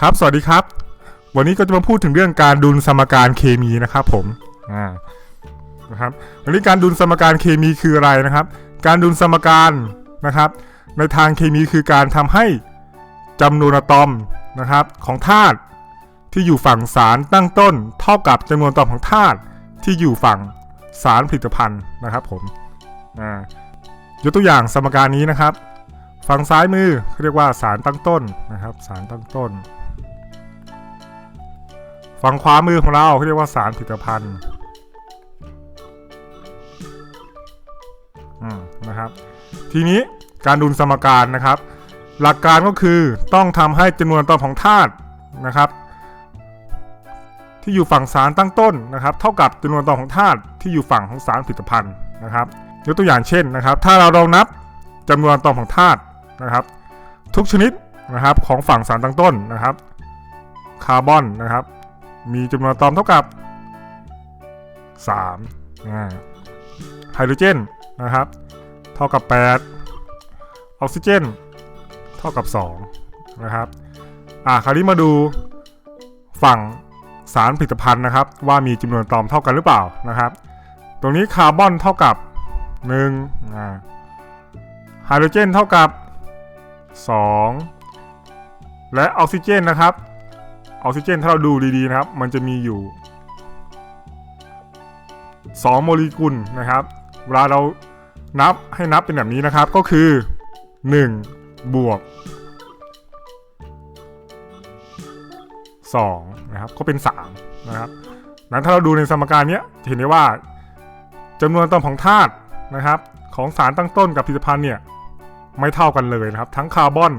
ครับ สวัสดีครับ วันนี้ก็จะมาพูดถึงเรื่องการดุลสมการเคมีนะครับผมอ่านะครับวันนี้การดุลสมการเคมีคืออะไรนะครับ การดุลสมการนะครับ ในทางเคมีคือการทำให้จำนวนอะตอมนะครับของธาตุที่อยู่ฝั่งสารตั้งต้น เท่ากับจำนวนอะตอมของธาตุที่อยู่ฝั่งสารผลิตภัณฑ์นะครับผมอ่ายกตัวอย่างสมการนี้นะครับ ฝั่งซ้ายมือเขาเรียกว่าสารตั้งต้นนะครับ สารตั้งต้น ฝั่งขวามือของเราเขาเรียกว่าสารผลิตภัณฑ์อืมนะครับ ทีนี้การดุลสมการนะครับ หลักการก็คือต้องทำให้จำนวนตอมของธาตุนะครับ ที่อยู่ฝั่งสารตั้งต้นนะครับ เท่ากับจำนวนตอมของธาตุที่อยู่ฝั่งของสารผลิตภัณฑ์นะครับยกตัวอย่างเช่นนะครับ ถ้าเราลองนับจำนวนตอมของธาตุนะครับ ทุกชนิดนะครับของฝั่งสารตั้งต้นนะครับ คาร์บอนนะครับ มีจำนวนอะตอมเท่ากับ 3อ่าไฮโดรเจนนะครับ เท่ากับ 8 ออกซิเจน เท่ากับ 2 นะครับ อ่าคราวนี้มาดูฝั่งสารผลิตภัณฑ์นะครับ ว่ามีจำนวนอะตอมเท่ากันหรือเปล่านะครับ ตรงนี้คาร์บอนเท่ากับ1อ่าไฮโดรเจนเท่ากับ 2 และออกซิเจนนะครับ ออกซิเจนถ้าเราดูดีๆนะครับ มันจะมีอยู่ 2 โมเลกุลนะครับ เวลาเรานับให้นับเป็นแบบนี้นะครับก็คือ 1 บวก 2 นะครับ ก็เป็น 3 นะครับนั้นถ้าเราดูในสมการนี้จะเห็นได้ว่าจำนวนตอมของธาตุนะครับ ของสารตั้งต้นกับผลิตภัณฑ์เนี่ยไม่เท่ากันเลยนะครับ ทั้งคาร์บอน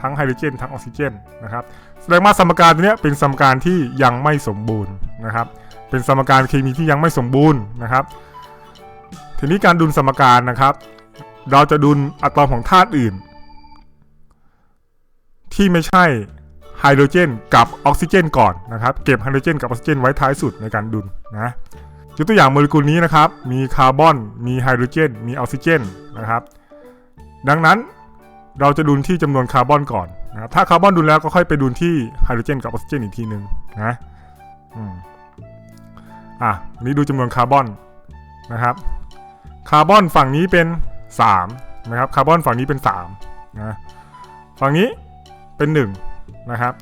ทั้งไฮโดรเจน ทั้งออกซิเจนนะครับ แสดงว่าสมการตัวนี้เป็นสมการที่ยังไม่สมบูรณ์นะครับ เป็นสมการเคมีที่ยังไม่สมบูรณ์นะครับ ทีนี้การดุลสมการนะครับ เราจะดุลอะตอมของธาตุอื่น ที่ไม่ใช่ไฮโดรเจนกับออกซิเจนก่อนนะครับ เก็บไฮโดรเจนกับออกซิเจนไว้ท้ายสุดในการดุลนะยกตัวอย่างโมเลกุลนี้นะครับ มีคาร์บอน มีไฮโดรเจน มีออกซิเจนนะครับ ดังนั้นเราจะดุลที่จำนวนคาร์บอนก่อน นะครับถ้าคาร์บอนดุลแล้วก็ค่อยไปดุลที่ไฮโดรเจนกับออกซิเจนอีกทีหนึ่งนะอืมอะนนี้ดูจำนวนคาร์บอนนะครับคาร์บอนฝั่งนี้เป็น 3 นะครับคาร์บอนฝั่งนี้เป็น3นะฝั่งนี้เป็น 1 นะครับ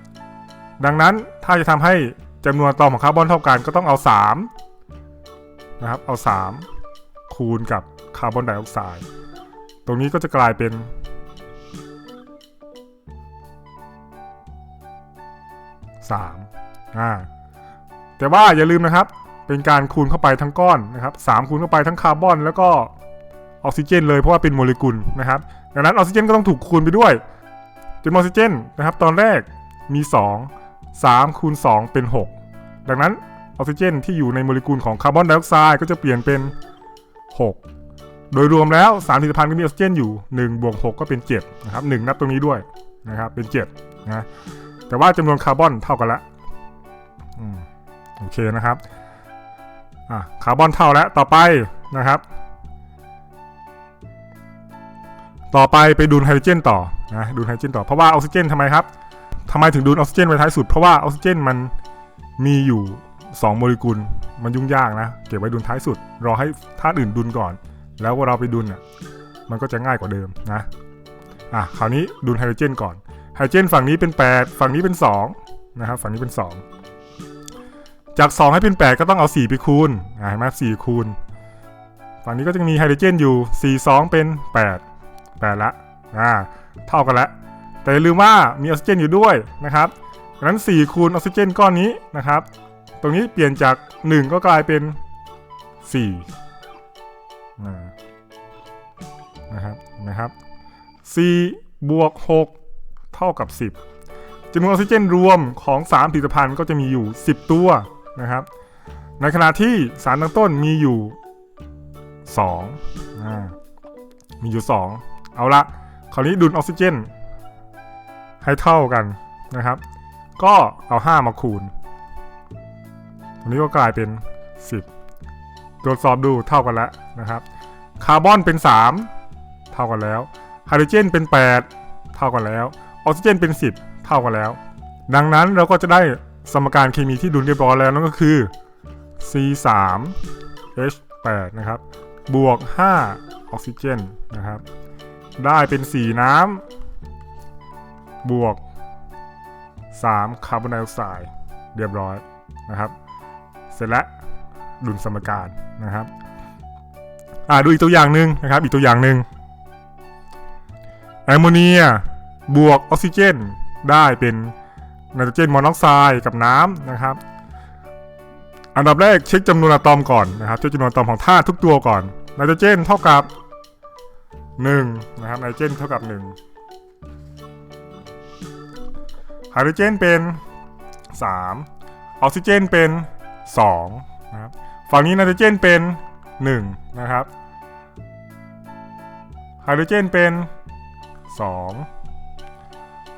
ดังนั้นถ้าจะทำให้จำนวนตอมของคาร์บอนเท่ากันก็ต้องเอา3นะครับเอา 3 คูณกับคาร์บอนไดออกไซด์ตรงนี้ก็จะกลายเป็น 3อ่าแต่ว่าอย่าลืมนะครับ เป็นการคูณเข้าไปทั้งก้อนนะครับ3คูณเข้าไปทั้งคาร์บอนแล้วก็ออกซิเจน เลยเพราะว่าเป็นโมเลกุลนะครับ ดังนั้นออกซิเจนก็ต้องถูกคูณไปด้วยจนออกซิเจนนะครับ ตอนแรกมี 2 3คูณ2เป็น 6 ดังนั้นออกซิเจน ที่อยู่ในโมเลกุลของคาร์บอนไดออกไซด์ก็จะเปลี่ยนเป็น 6 โดยรวมแล้วสารผลิตภัณฑ์ก็มีออกซิเจนอยู่1บวก6ก็เป็น7นะครับ1นับตรงนี้ด้วยนะครับเป็น7นะ แต่ว่าจำนวนคาร์บอนเท่ากันละโอเคนะครับอะคาร์บอนเท่าแล้วต่อไปนะครับ ต่อไปไปดูดไฮโดรเจนต่อนะดูดไฮโดรเจนต่อเพราะว่าออกซิเจนทำไมครับทำไมถึงดูดออกซิเจนไว้ท้ายสุดเพราะว่าออกซิเจนมันมีอยู่ 2 โมเลกุลมันยุ่งยากนะ เก็บไว้ดุลท้ายสุด รอให้ธาตุอื่นดุลก่อน แล้วเราไปดุลเนี่ยมันก็จะง่ายกว่าเดิมนะอะคราวนี้ดุลไฮโดรเจนก่อน ไฮโดรเจนฝั่งนี้เป็น 8 ฝั่งนี้เป็น2นะครับฝั่งนี้เป็น 2 จาก 2 ให้เป็น 8 ก็ต้องเอา 4 ไปคูณอ่าเห็นไหม4คูณ ฝั่งนี้ก็จะมีไฮโดรเจนอยู่ 4 2 เป็น 8 8 ละอ่าเท่ากันล้วแต่อย่าลืมว่ามีออกซิเจนอยู่ด้วยนะครับดังนั้น 4 คูณออกซิเจนก้อนนี้นะครับ ตรงนี้เปลี่ยนจาก 1 ก็กลายเป็น4อ่นะครับนะครับ4บวก 6 เท่ากับ 10จำนวนออกซิเจนรวมของสารผลิตภัณฑ์ก็จะมีอยู่ 10 ตัวนะครับ ในขณะที่สารตั้งต้นมีอยู่2อ่ามีอยู่ 2 เอาละคราวนี้ดุลออกซิเจน ให้เท่ากันนะครับ ก็เอา 5 มาคูณตรงนี้ก็กลายเป็น 10 ตรวจสอบดูเท่ากันแล้วนะครับ คาร์บอนเป็น 3 เท่ากันแล้ว ไฮโดรเจนเป็น 8 เท่ากันแล้ว ออกซิเจนเป็น 10 เท่ากันแล้ว ดังนั้นเราก็จะได้สมการเคมีที่ดุลเรียบร้อยแล้วนั่นก็คือ C 3 H 8 นะครับ บวก 5 ออกซิเจนนะครับ ได้เป็น 4 น้ำบวก 3 คาร์บอนไดออกไซด์เรียบร้อยนะครับ เสร็จแล้วดุลสมการนะครับอ่าดูอีกตัวอย่างหนึ่งนะครับ อีกตัวอย่างหนึ่งแอมโมเนีย บวกออกซิเจน ได้เป็นไนโตรเจนมอนอกไซด์กับน้ำนะครับ อันดับแรกเช็คจำนวนอะตอมก่อนนะครับเช็คจำนวนอะตอมของธาตุทุกตัวก่อนไนโตรเจนเท่ากับ1นะครับไนโตรเจนเท่ากับ1ไฮโดรเจนเป็น 3 ออกซิเจนเป็น2นะครับฝั่งนี้ไนโตรเจนเป็น 1 นะครับไฮโดรเจนเป็น 2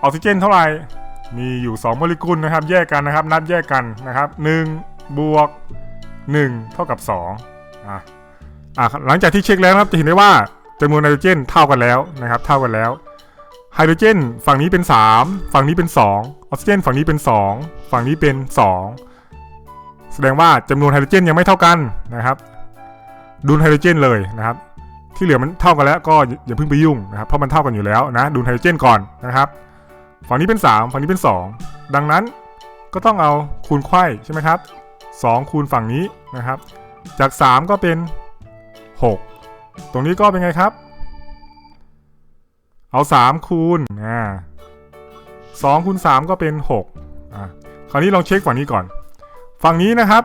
ออกซิเจนเท่าไหร่ มีอยู่ 2 โมเลกุลนะครับ แยกกันนะครับ นับแยกกันนะครับ1บวก 1 เท่ากับ 2อะอะหลังจากที่เช็คแล้วนะครับจะเห็นได้ว่าจำนวนไนโตรเจนเท่ากันแล้วนะครับ เท่ากันแล้วไฮโดรเจนฝั่งนี้เป็น 3 ฝั่งนี้เป็น 2 ออกซิเจน ฝั่งนี้เป็น 2 ฝั่งนี้เป็น 2 แสดงว่าจำนวนไฮโดรเจนยังไม่เท่ากันนะครับ ดูไฮโดรเจนเลยนะครับ ที่เหลือมันเท่ากันแล้วก็อย่าอย่าเพิ่งไปยุ่งนะครับเพราะมันเท่ากันอยู่แล้วนะ ดูไฮโดรเจนก่อนนะครับ ฝั่งนี้เป็น 3 ฝั่งนี้เป็น 2 ดังนั้นก็ต้องเอาคูณไขว้ใช่ไหมครับ2คูณฝั่งนี้นะครับ จาก 3 ก็เป็น 6 ตรงนี้ก็เป็นไงครับ เอา 3 คูณอ่า2คูณ3ก็เป็น6อ่าคราวนี้ลองเช็คฝั่งนี้ก่อน ฝั่งนี้นะครับ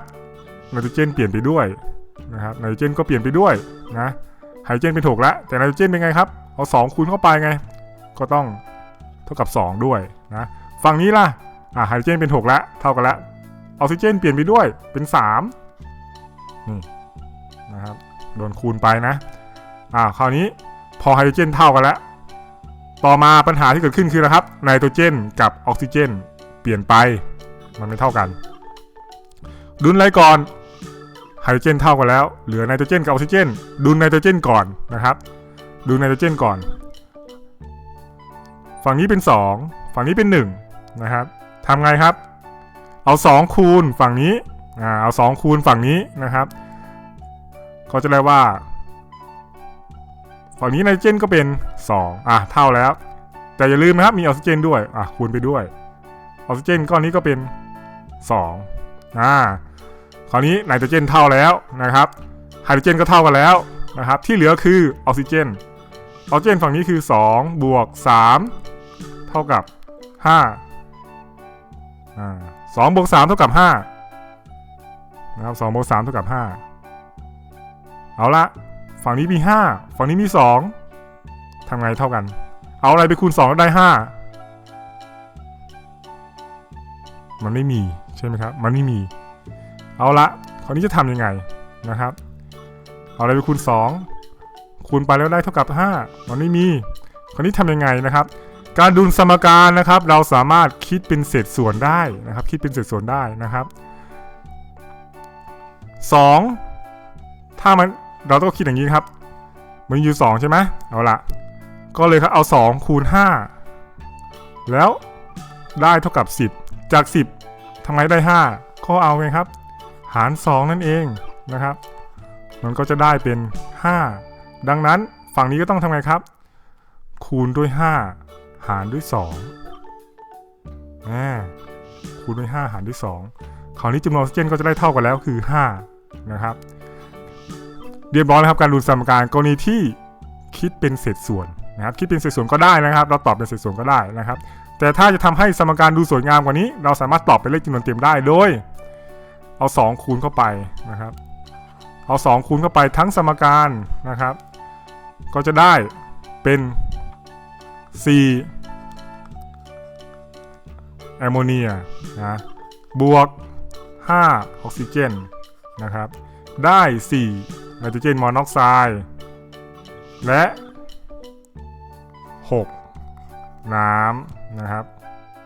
ไนโตรเจนเปลี่ยนไปด้วยนะครับไนโตรเจนก็เปลี่ยนไปด้วยนะไฮโดรเจนเป็น 6 แล้ว แต่ไนโตรเจนเป็นไงครับ เอา 2 คูณเข้าไปไง ก็ต้อง ท่ากับ 2 ด้วยนะฝั่งนี้ล่ะอ่าไฮโดรเจนเป็น 6 แล้ว เท่ากันแล้วออกซิเจนเปลี่ยนไปด้วยเป็น3นี่นะครับโดนคูณไปนะอ่าคราวนี้พอไฮโดรเจนเท่ากันแล้ว ต่อมาปัญหาที่เกิดขึ้นคือนะครับไนโตรเจนกับออกซิเจน เปลี่ยนไปมันไม่เท่ากัน ดุลอะไรก่อนไฮโดรเจนเท่ากันแล้ว เหลือไนโตรเจนกับออกซิเจน ดุลไนโตรเจนก่อนนะครับดุลไนโตรเจนก่อน ฝั่งนี้เป็น 2 ฝั่งนี้เป็น 1 นะครับทำไงครับ เอา 2 คูณฝั่งนี้อ่าเอา 2 คูณฝั่งนี้นะครับ ก็จะได้ว่า ฝั่งนี้ไนโตรเจนก็เป็น 2 อะเท่าแล้ว แต่อย่าลืมนะครับมีออกซิเจนด้วยอะคูณไปด้วยออกซิเจนก้อนนี้ก็เป็น 2 อ่า คราวนี้ไนโตรเจนเท่าแล้วนะครับ ไฮโดรเจนก็เท่ากันแล้วนะครับ ที่เหลือคือออกซิเจน ออกซิเจนฝั่งนี้คือ 2 บวก 3 เท่ากับ5อ่าสองบวก3เท่ากับ5นะครับ2บวก3เท่ากับ5เอาละฝั่งนี้มี5ฝั่งนี้มี2ทำไงเท่ากัน เอาอะไรไปคูณ2แล้วได้5มันไม่มีใช่ไหมครับ มันไม่มี เอาละคราวนี้จะทำยังไงนะครับ เอาอะไรไปคูณ2คูณไปแล้วได้เท่ากับ 5 มันไม่มีคราวนี้ทำยังไงนะครับ การดุลสมการนะครับ เราสามารถคิดเป็นเศษส่วนได้นะครับ คิดเป็นเศษส่วนได้นะครับ 2 ถ้ามันเราต้องคิดอย่างนี้ครับ มันอยู่ 2 ใช่ไหมเอาละก็เลยครับเอา 2 คูณ 5 แล้วได้เท่ากับ 10 จาก 10ทำไงได้ 5 ก็เอาไงครับ หาร 2 นั่นเองนะครับ มันก็จะได้เป็น 5 ดังนั้นฝั่งนี้ก็ต้องทำไงครับ คูณด้วย 5 หารด้วย2อ่าคูณด้วย5หารด้วย 2 คราวนี้จำนวนออกซิเจนก็จะได้เท่ากันแล้วคือ 5 นะครับ เรียบร้อยแล้วครับการดูสมการกรณีที่คิดเป็นเศษส่วนนะครับคิดเป็นเศษส่วนก็ได้นะครับ เราตอบเป็นเศษส่วนก็ได้นะครับ แต่ถ้าจะทำให้สมการดูสวยงามกว่านี้ เราสามารถตอบเป็นเลขจำนวนเต็มได้โดย เอา 2 คูณเข้าไปนะครับ เอา 2 คูณเข้าไปทั้งสมการนะครับ ก็จะได้เป็น 4แอมโมเนียนะบวก 5 ออกซิเจนนะครับ ได้ 4 ไนโตรเจนมอนอกไซด์และ 6 น้ำนะครับ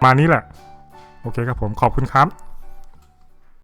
มานี้แหละ โอเคครับผมขอบคุณครับ